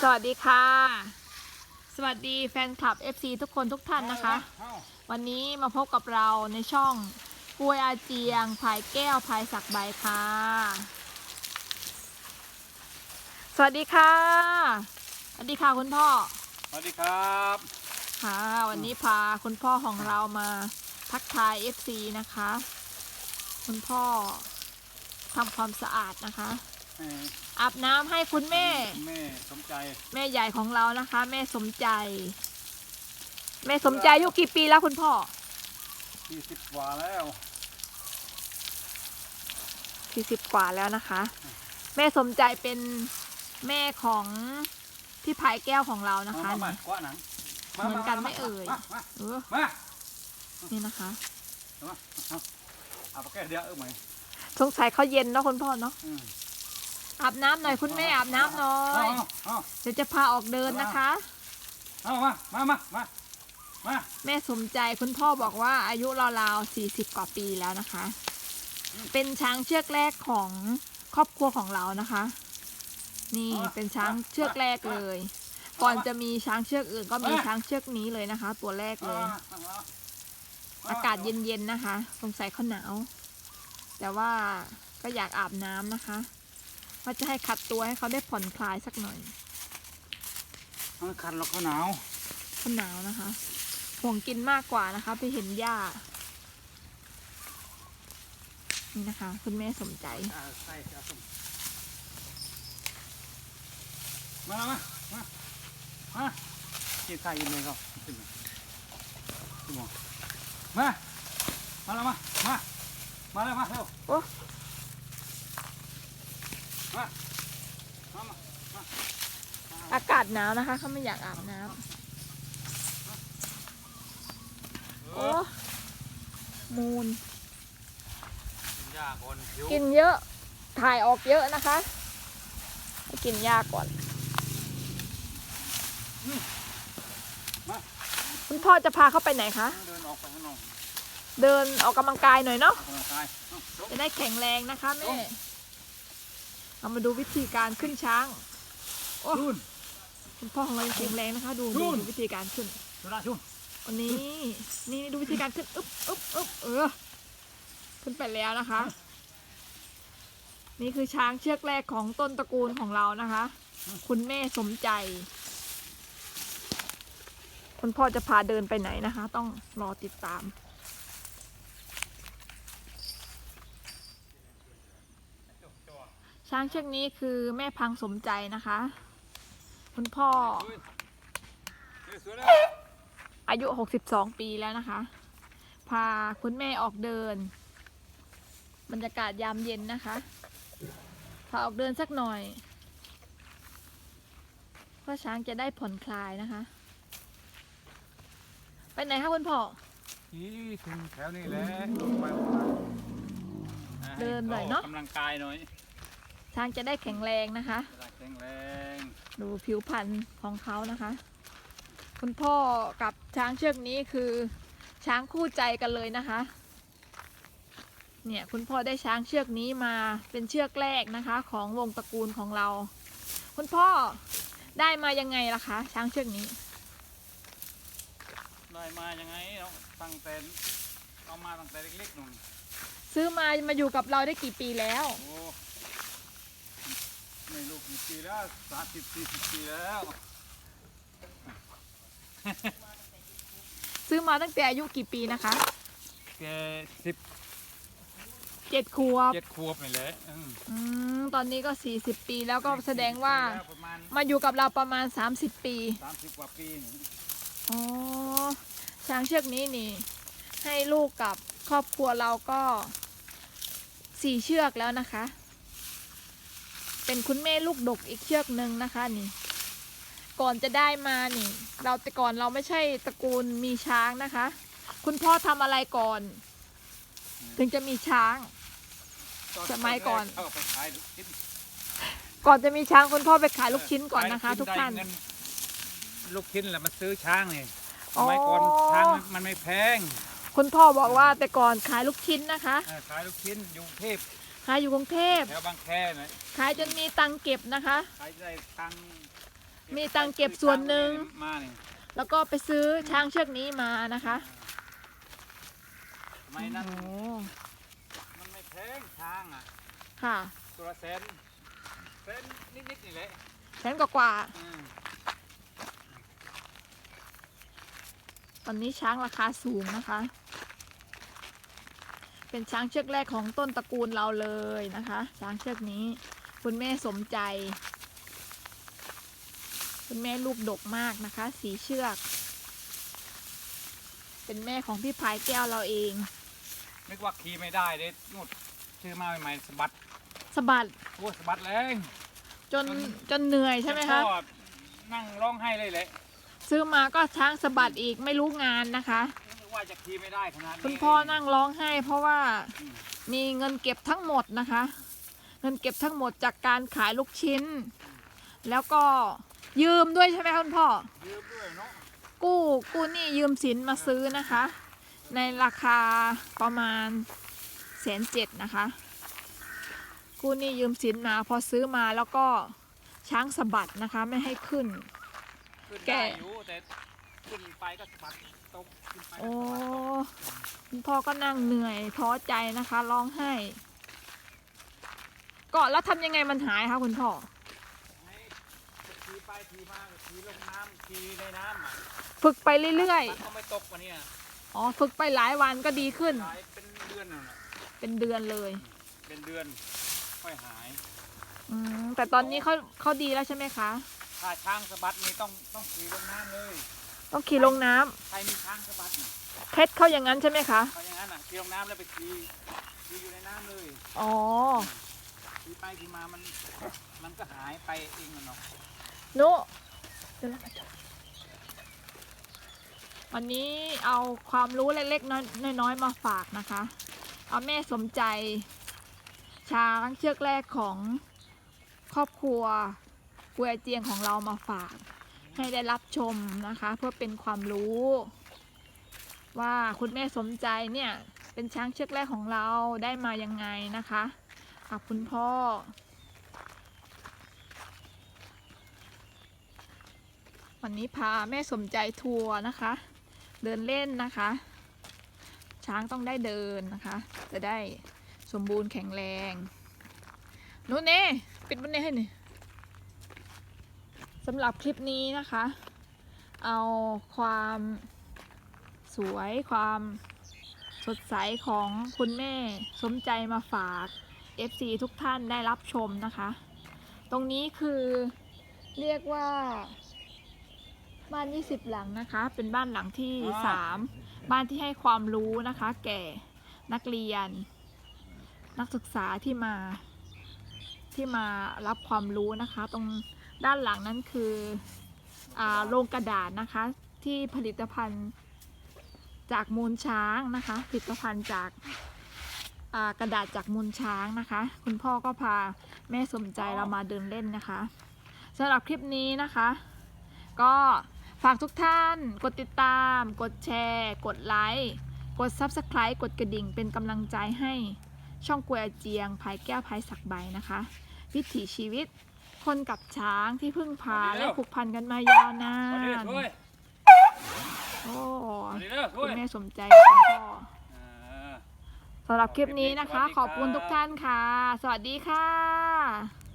สวัสดีค่ะ สวัสดีแฟนคลับ FC ทุกคนทุกท่านนะคะ วันนี้มาพบกับเราในช่องกล้วยอาเจียงพายแก้วพายสักใบค่ะ สวัสดีค่ะ สวัสดีค่ะคุณพ่อ สวัสดีครับค่ะ วันนี้พาคุณพ่อของเรามาทักทาย FC นะคะ คุณพ่อทำความสะอาดนะคะเอ่ออาบน้ำให้คุณแม่ แม่สมใจแม่ใหญ่ของเรานะคะ แม่สมใจ แม่สมใจอายุกี่ปีแล้วคุณพ่อ40กว่าแล้วสี่สิบกว่าแล้วนะคะ แม่สมใจเป็นแม่ของพี่พายแก้วของเรานะคะ มามาคว้าหนังเหมือนกันไม่เอ่ยมามาเออมานี่นะคะมาเอาเอาไปแก้เดี๋ยวเออไหมสงสัยเขาเย็นเนาะคุณพ่อเนาะอืม อาบน้ำหน่อยคุณแม่อาบน้ำหน่อเอายเอาเดี๋ยวจะพาออกเดินนะคะ เอามามามามามาแม่สมใจคุณพ่อบอกว่าอายุราวๆสี่สิบกว่าปีแล้วนะคะ เป็นช้างเชือกแรกของครอบครัวของเรานะคะ นี่เป็นช้างเชือกแรกเลย ก่อนจะมีช้างเชือกอื่นก็มีช้างเชือกนี้เลยนะคะ ตัวแรกเลย อากาศเย็นๆนะคะ สงสัยเขาหนาว แต่ว่าก็อยากอาบน้ำนะคะ ว่าจะให้ขัดตัวให้เขาได้ผ่อนคลายสักหน่อยเอาคันแล้วก็หนาวเขาหนาวนะคะ ห่วงกินมากกว่านะคะ ไปเห็นหญ้า นี่นะคะ คุณแม่สมใจอ่าใส่เอาส้มมาแล้วมา มา มากินไข่ยินเลยเขาขึ้นมาขึ้นมามา มาแล้วมา มา มาแล้วมาเร็วโอ้มามามามา อากาศหนาวนะคะเขาไม่อยากอาบน้ำเอโอ้อมูล กินยาคนผิวกินเยอะถ่ายออกเยอะนะคะให้กินยาก่อนมาคุณพ่อจะพาเขาไปไหนคะ เดินออกไปข้างนอกเดินออกกำลังกายหน่อยเนาะ ออกกำลังกายเอาลงจะได้แข็งแรงนะคะแม่โอ้ เรามาดูวิธีการขึ้นช้าง โอ้ชุนคุณพ่อของเรายังแข็งแรงนะคะ ดูนู่ดูนดูวิธีการขึ้นชุนละชุนวันนี้ นี่ดูวิธีการขึ้น อึ๊บอึ๊บอึ๊บเออ ขึ้นไปแล้วนะคะ นี่คือช้างเชือกแรกของต้นตระกูลของเรานะคะ คุณแม่สมใจ คุณพ่อจะพาเดินไปไหนนะคะ ต้องรอติดตาม ช้างเชือกนี้คือแม่พังสมใจนะคะ คุณพ่อเฮ้ยเฮ้ยสวยแล้วอายุ 62 ปีแล้วนะคะ พาคุณแม่ออกเดิน บรรยากาศยามเย็นนะคะ พาออกเดินสักหน่อยเพื่อช้างจะได้ผ่อนคลายนะคะ ไปไหนคะคุณพ่อนี่ถึงแถวนี้แหละลงไปลงมาะเดินหน่อยเนอะกกำลังกายหน่อย ช้างจะได้แข็งแรงนะคะจะได้แข็งแรง ดูผิวพรรณของเขานะคะ คุณพ่อกับช้างเชือกนี้คือ ช้างคู่ใจกันเลยนะคะ เนี่ยคุณพ่อได้ช้างเชือกนี้มาเป็นเชือกแรกนะคะ ของวงตระกูลของเรา คุณพ่อได้มายังไงล่ะคะ ช้างเชือกนี้ ได้มายังไงเนาะตั้งแต่เอามาตั้งแต่เล็กๆนู่นซื้อมามาอยู่กับเราได้กี่ปีแล้ว โอ้ ไม่รู้กี่ปีแล้วสามสิบสี่สิบปีแล้วซื้อมาตั้งแต่อายุกี่ปีนะคะแกสิบเจ็ดขวบเจ็ดขวบนี่แหละอืมอืมตอนนี้ก็40ปีแล้วก็แสดงว่าแล้วประมาณมาอยู่กับเราประมาณ30ปีสามสิบกว่าปีนี่อ๋อช้างเชือกนี้นี่ ให้ลูกกับครอบครัวเราก็สี่เชือกแล้วนะคะ เป็นคุณแม่ลูกดกอีกเชือกหนึ่งนะคะนี่ ก่อนจะได้มานี่ เราแต่ก่อนเราไม่ใช่ตระกูลมีช้างนะคะ คุณพ่อทำอะไรก่อน ถึงจะมีช้าง สมัยก่อนเข้าไปขายลูกชิ้นก่อนจะมีช้างคุณพ่อไปขายลูกชิ้นก่อนนะคะขยทุกท่านได้เงิลูกชิ้นแหละมาซื้อช้างนี่สอ๋อมัยก่อนช้างมันมันไม่แพง คุณพ่อบอกว่าแต่ก่อนขายลูกชิ้นนะคะเออขายลูกชิ้นอยู่กรุงเทพ ขายอยู่กรุงเทพ แถวบางแคน่ะขายจนมีตังค์เก็บนะคะ ขายได้ตังค์เก็มีตังค์เก็บส่วนหนึ่ง มาเนี่ยแล้วก็ไปซื้อช้างเชือกนี้มานะคะไม่นั่นโอ้โหมันไม่แพงช้างอะค่ะตัวละแสนแสนนิดๆนี่แหละแสนกว่าอืมๆตอนนี้ช้างราคาสูงนะคะ เป็นช้างเชือกแรกของต้นตระกูลเราเลยนะคะ ช้างเชือกนี้ คุณแม่สมใจ คุณแม่ลูกดกมากนะคะ สีเชือก เป็นแม่ของพี่พายแก้วเราเอง นึกว่าขี่ไม่ได้เลยนู่นซื้อมาใหม่ๆสะบัดสะบัดโอ้สะบัดแรงจนจนเหนื่อยใช่ไหมคะพ่อนั่งร้องไห้เลยแหละซื้อมาก็ช้างสะบัดอีกไม่รู้งานนะคะนึก ว่าจะขี่ไม่ได้ขนาดนี้คุณพ่อนั่งร้องไห้ เพราะว่ามีเงินเก็บทั้งหมดนะคะ เงินเก็บทั้งหมดจากการขายลูกชิ้น แล้วก็ยืมด้วยใช่ไหมคะคุณพ่อ ยืมด้วยเนาะกู้กู้หนี่ยืมสินมาซื้อนะคะ ในราคาประมาณแสนเจ็ดนะคะ กู้หนี่ยืมสินมาพอซื้อมาแล้วก็ช้างสะบัดนะคะไม่ให้ขึ้น ขึ้นแกได้อยู่แต่ขึ้นไปก็สะบัด ตกขึ้นไปก็โอ้สะบัดคุณพ่อก็นั่งเหนื่อยท้อใจนะคะร้องไห้ก็แล้วทำยังไงมันหายคะคุณพ่อให้ขี่ไปขี่มาขี่ลงน้ำขี่ในน้ำอะฝึกไปเรื่อยมันก็ไม่ตกกว่านี้ๆอ๋อฝึกไปหลายวันก็ดีขึ้น หายเป็นเดือนน่ะเป็นเดือนเลยเป็นเดือนค่อยหาย อืมแต่ตอนนี้เขาเขาดีแล้วใช่ไหมคะ ถ้าช้างสะบัดนี่ต้องต้องขี่ลงน้ำเลย ต้องขี่ลงน้ำใครมีช้างสะบัดน่ะเคล็ดเขาอย่างนั้นใช่ไหมคะ เขาอย่างนั้นอะขี่ลงน้ำแล้วไปขี่ขี่อยู่ในน้ำเลยอ๋อ ขี่ไปขี่มามันมันก็หายไปเองมันเนาะนุวันนี้เอาความรู้เล็กๆน้อยๆน้อยๆมาฝากนะคะ เอาแม่สมใจ ช้างเชือกแรกของครอบครัวกัวยเจียงของเรามาฝาก ให้ได้รับชมนะคะ เพื่อเป็นความรู้ ว่าคุณแม่สมใจเนี่ย เป็นช้างเชือกแรกของเราได้มายังไงนะคะขอบคุณพ่อวันนี้พาแม่สมใจทัวร์นะคะ เดินเล่นนะคะ ช้างต้องได้เดินนะคะ จะได้สมบูรณ์แข็งแรงนู้นเน่ปิดบันเน่ให้หน่อย สำหรับคลิปนี้นะคะ เอาความสวยความสดใสของคุณแม่สมใจมาฝาก FC ทุกท่านได้รับชมนะคะ ตรงนี้คือเรียกว่าบ้าน 20 หลังนะคะ เป็นบ้านหลังที่ 3 บ้านที่ให้ความรู้นะคะ แก่นักเรียน นักศึกษาที่มาที่มารับความรู้นะคะ ตรง ด้านหลังนั้นคือโรงกระดาษนะคะที่ผลิตภัณฑ์จากมูลช้างนะคะ ผลิตภัณฑ์จากกระดาษจากมูลช้างนะคะ คุณพ่อก็พาแม่สมใจเรามาเดินเล่นนะคะสำหรับคลิปนี้นะคะ ก็ฝากทุกท่านกดติดตาม กดแชร์ กดไลค์กด Subscribe กดกระดิ่งเป็นกำลังใจให้ช่องกวยอาเจียงภายแก้วภายสักใบนะคะ วิถีชีวิต คนกับช้างที่พึ่งพาและผูกพันกันมายาวนานสวัสดีด้วยโอ้สวัสดีเด้อด้คุวณยแม่สมใจคุณพ่อเออสำหรับคลิปนี้นะคะสวัสดีครับขอบคุณทุกท่านค่ะ สวัสดีค่ะ